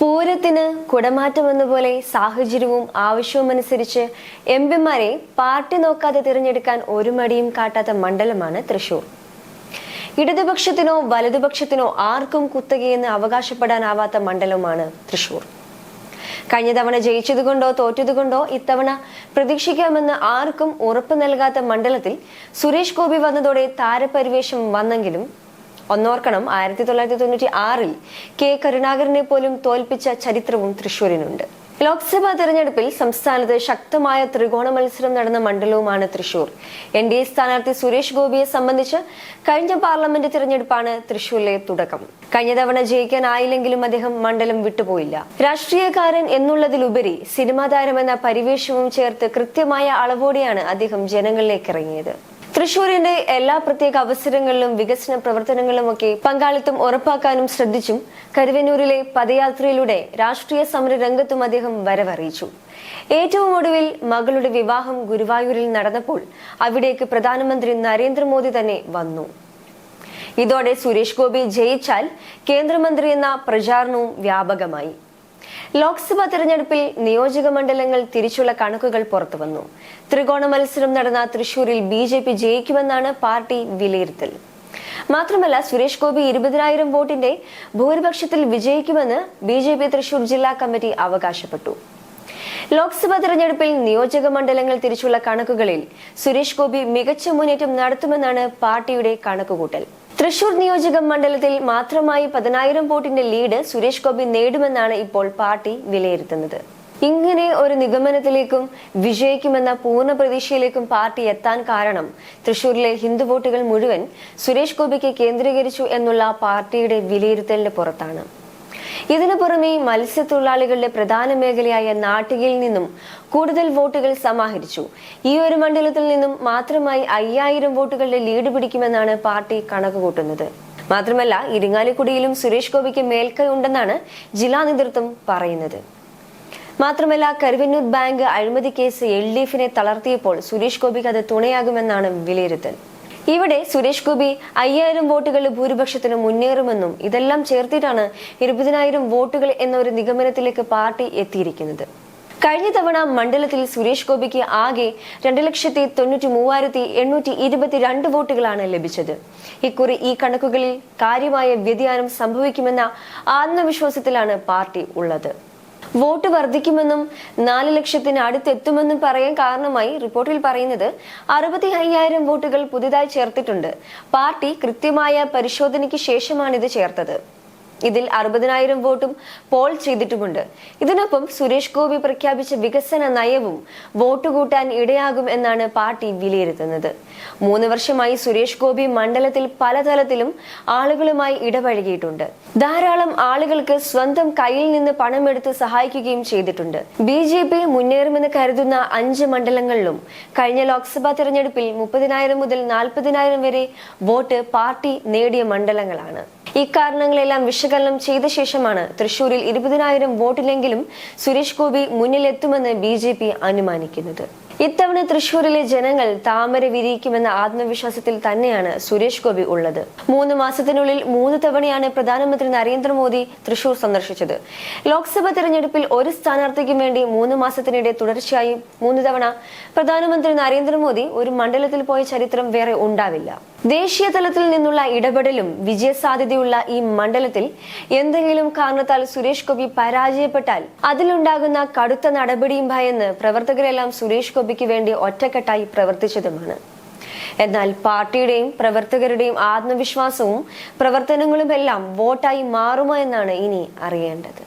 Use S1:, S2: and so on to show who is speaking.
S1: പൂരത്തിന് കുടമാറ്റമെന്ന പോലെ സാഹചര്യവും ആവശ്യവും അനുസരിച്ച് എം പിമാരെ പാർട്ടി നോക്കാതെ തിരഞ്ഞെടുക്കാൻ ഒരു മടിയും കാട്ടാത്ത മണ്ഡലമാണ് തൃശൂർ. ഇടതുപക്ഷത്തിനോ വലതുപക്ഷത്തിനോ ആർക്കും കുത്തകയെന്ന് അവകാശപ്പെടാനാവാത്ത മണ്ഡലമാണ് തൃശൂർ. കഴിഞ്ഞ തവണ ജയിച്ചതുകൊണ്ടോ തോറ്റതുകൊണ്ടോ ഇത്തവണ പ്രതീക്ഷിക്കാമെന്ന് ആർക്കും ഉറപ്പ് നൽകാത്ത മണ്ഡലത്തിൽ സുരേഷ് ഗോപി വന്നതോടെ താരപരിവേഷം വന്നെങ്കിലും ഒന്നോർക്കണം. ആയിരത്തി തൊള്ളായിരത്തി തൊണ്ണൂറ്റി ആറിൽ കെ കരുണാകരനെ പോലും തോൽപ്പിച്ച ചരിത്രവും തൃശൂരിനുണ്ട് ലോക്സഭാ തെരഞ്ഞെടുപ്പിൽ സംസ്ഥാനത്ത് ശക്തമായ ത്രികോണ മത്സരം നടന്ന മണ്ഡലവുമാണ് തൃശൂർ എൻ ഡി എ സ്ഥാനാർത്ഥി സുരേഷ് ഗോപിയെ സംബന്ധിച്ച് കഴിഞ്ഞ പാർലമെന്റ് തെരഞ്ഞെടുപ്പാണ് തൃശൂരിലെ തുടക്കം. കഴിഞ്ഞ തവണ ജയിക്കാനായില്ലെങ്കിലും അദ്ദേഹം മണ്ഡലം വിട്ടുപോയില്ല. രാഷ്ട്രീയക്കാരൻ എന്നുള്ളതിലുപരി സിനിമാ താരമെന്ന പരിവേഷവും ചേർത്ത് കൃത്യമായ അളവോടെയാണ് അദ്ദേഹം ജനങ്ങളിലേക്ക് ഇറങ്ങിയത്. തൃശൂരിന്റെ എല്ലാ പ്രത്യേക അവസരങ്ങളിലും വികസന പ്രവർത്തനങ്ങളുമൊക്കെ പങ്കാളിത്തം ഉറപ്പാക്കാനും ശ്രദ്ധിച്ചും കരുവന്നൂരിലെ പദയാത്രയിലൂടെ രാഷ്ട്രീയ സമര രംഗത്തും അദ്ദേഹം വരവറിയിച്ചു. ഏറ്റവും ഒടുവിൽ മകളുടെ വിവാഹം ഗുരുവായൂരിൽ നടന്നപ്പോൾ അവിടേക്ക് പ്രധാനമന്ത്രി നരേന്ദ്രമോദി തന്നെ വന്നു. ഇതോടെ സുരേഷ് ഗോപി ജയിച്ചാൽ കേന്ദ്രമന്ത്രി എന്ന പ്രചാരണവും വ്യാപകമായി. ലോക്സഭാ തെരഞ്ഞെടുപ്പിൽ നിയോജക മണ്ഡലങ്ങൾ തിരിച്ചുള്ള കണക്കുകൾ പുറത്തുവന്നു. ത്രികോണ മത്സരം നടന്ന തൃശൂരിൽ ബി ജെ പി ജയിക്കുമെന്നാണ് പാർട്ടി വിലയിരുത്തൽ. മാത്രമല്ല സുരേഷ് ഗോപി ഇരുപതിനായിരം വോട്ടിന്റെ ഭൂരിപക്ഷത്തിൽ വിജയിക്കുമെന്ന് ബി ജെ പി തൃശൂർ ജില്ലാ കമ്മിറ്റി അവകാശപ്പെട്ടു. ലോക്സഭാ തെരഞ്ഞെടുപ്പിൽ നിയോജക മണ്ഡലങ്ങൾ തിരിച്ചുള്ള കണക്കുകളിൽ സുരേഷ് ഗോപി മികച്ച മുന്നേറ്റം നടത്തുമെന്നാണ് പാർട്ടിയുടെ കണക്കുകൂട്ടൽ. തൃശൂർ നിയോജക മണ്ഡലത്തിൽ മാത്രമായി പതിനായിരം വോട്ടിന്റെ ലീഡ് സുരേഷ് ഗോപി നേടുമെന്നാണ് ഇപ്പോൾ പാർട്ടി വിലയിരുത്തുന്നത്. ഇങ്ങനെ ഒരു നിഗമനത്തിലേക്കും വിജയിക്കുമെന്ന പൂർണ പ്രതീക്ഷയിലേക്കും പാർട്ടി എത്താൻ കാരണം തൃശൂരിലെ ഹിന്ദു വോട്ടുകൾ മുഴുവൻ സുരേഷ് ഗോപിക്ക് കേന്ദ്രീകരിച്ചു എന്നുള്ള പാർട്ടിയുടെ വിലയിരുത്തലിന് പുറത്താണ്. ഇതിനു പുറമെ മത്സ്യത്തൊഴിലാളികളുടെ പ്രധാന മേഖലയായ നാട്ടികയിൽ നിന്നും കൂടുതൽ വോട്ടുകൾ സമാഹരിച്ചു. ഈ ഒരു മണ്ഡലത്തിൽ നിന്നും മാത്രമായി അയ്യായിരം വോട്ടുകളുടെ ലീഡ് പിടിക്കുമെന്നാണ് പാർട്ടി കണക്കുകൂട്ടുന്നത് മാത്രമല്ല ഇരിങ്ങാലിക്കുടിയിലും സുരേഷ് ഗോപിക്ക് മേൽക്കൈ ഉണ്ടെന്നാണ് ജില്ലാ നേതൃത്വം പറയുന്നത്. മാത്രമല്ല കരുവന്നൂർ ബാങ്ക് അഴിമതി കേസ് എൽ ഡി എഫിനെ തളർത്തിയപ്പോൾ സുരേഷ് ഗോപിക്ക് അത് തുണയാകുമെന്നാണ് വിലയിരുത്തൽ. ഇവിടെ സുരേഷ് ഗോപി അയ്യായിരം വോട്ടുകൾ ഭൂരിപക്ഷത്തിന് മുന്നേറുമെന്നും ഇതെല്ലാം ചേർത്തിട്ടാണ് ഇരുപതിനായിരം വോട്ടുകൾ എന്ന ഒരു നിഗമനത്തിലേക്ക് പാർട്ടി എത്തിയിരിക്കുന്നത്. കഴിഞ്ഞ തവണ മണ്ഡലത്തിൽ സുരേഷ് ഗോപിക്ക് ആകെ രണ്ട് ലക്ഷത്തി തൊണ്ണൂറ്റി മൂവായിരത്തി എണ്ണൂറ്റി ഇരുപത്തിരണ്ട് വോട്ടുകളാണ് ലഭിച്ചത്. ഇക്കുറി ഈ കണക്കുകളിൽ കാര്യമായ വ്യതിയാനം സംഭവിക്കുമെന്ന ആത്മവിശ്വാസത്തിലാണ് പാർട്ടി ഉള്ളത്. വോട്ട് വർദ്ധിക്കുമെന്നും നാല് ലക്ഷത്തിന് അടുത്തെത്തുമെന്നും പറയാൻ കാരണമായി റിപ്പോർട്ടിൽ പറയുന്നത് അറുപത്തി അയ്യായിരം വോട്ടുകൾ പുതുതായി ചേർത്തിട്ടുണ്ട്. പാർട്ടി കൃത്യമായ പരിശോധനയ്ക്ക് ശേഷമാണിത് ചേർത്തത്. ഇതിൽ അറുപതിനായിരം വോട്ടും പോൾ ചെയ്തിട്ടുമുണ്ട്. ഇതിനൊപ്പം സുരേഷ് ഗോപി പ്രഖ്യാപിച്ച വികസന നയവും വോട്ട് കൂട്ടാൻ ഇടയാകും എന്നാണ് പാർട്ടി വിലയിരുത്തുന്നത്. മൂന്ന് വർഷമായി സുരേഷ് ഗോപി മണ്ഡലത്തിൽ പലതലത്തിലും ആളുകളുമായി ഇടപഴകിയിട്ടുണ്ട്. ധാരാളം ആളുകൾക്ക് സ്വന്തം കയ്യിൽ നിന്ന് പണമെടുത്ത് സഹായിക്കുകയും ചെയ്തിട്ടുണ്ട്. ബി ജെ പി മുന്നേറുമെന്ന് കരുതുന്ന അഞ്ച് മണ്ഡലങ്ങളിലും കഴിഞ്ഞ ലോക്സഭാ തെരഞ്ഞെടുപ്പിൽ മുപ്പതിനായിരം മുതൽ നാൽപ്പതിനായിരം വരെ വോട്ട് പാർട്ടി നേടിയ മണ്ഡലങ്ങളാണ്. ഇക്കാരണങ്ങളെല്ലാം വിശകലനം ചെയ്ത ശേഷമാണ് തൃശൂരിൽ ഇരുപതിനായിരം വോട്ടില്ലെങ്കിലും സുരേഷ് ഗോപി മുന്നിലെത്തുമെന്ന് ബി ജെ പി അനുമാനിക്കുന്നത്. ഇത്തവണ തൃശൂരിലെ ജനങ്ങൾ താമര വിരിയിക്കുമെന്ന ആത്മവിശ്വാസത്തിൽ തന്നെയാണ് സുരേഷ് ഗോപി ഉള്ളത്. മൂന്ന് മാസത്തിനുള്ളിൽ മൂന്ന് തവണയാണ് പ്രധാനമന്ത്രി നരേന്ദ്രമോദി തൃശൂർ സന്ദർശിച്ചത്. ലോക്സഭാ തെരഞ്ഞെടുപ്പിൽ ഒരു സ്ഥാനാർത്ഥിക്കും വേണ്ടി മൂന്ന് മാസത്തിനിടെ തുടർച്ചയായി മൂന്ന് തവണ പ്രധാനമന്ത്രി നരേന്ദ്രമോദി ഒരു മണ്ഡലത്തിൽ പോയ ചരിത്രം വേറെ ഉണ്ടാവില്ല. ദേശീയ തലത്തിൽ നിന്നുള്ള ഇടപെടലും വിജയസാധ്യതയുള്ള ഈ മണ്ഡലത്തിൽ എന്തെങ്കിലും കാരണത്താൽ സുരേഷ് ഗോപി പരാജയപ്പെട്ടാൽ അതിലുണ്ടാകുന്ന കടുത്ത നടപടിയും ഭയന്ന് പ്രവർത്തകരെല്ലാം സുരേഷ് ഗോപിക്ക് വേണ്ടി ഒറ്റക്കെട്ടായി പ്രവർത്തിച്ചതുമാണ്. എന്നാൽ പാർട്ടിയുടെയും പ്രവർത്തകരുടെയും ആത്മവിശ്വാസവും പ്രവർത്തനങ്ങളുമെല്ലാം വോട്ടായി മാറുമോ എന്നാണ് ഇനി അറിയേണ്ടത്.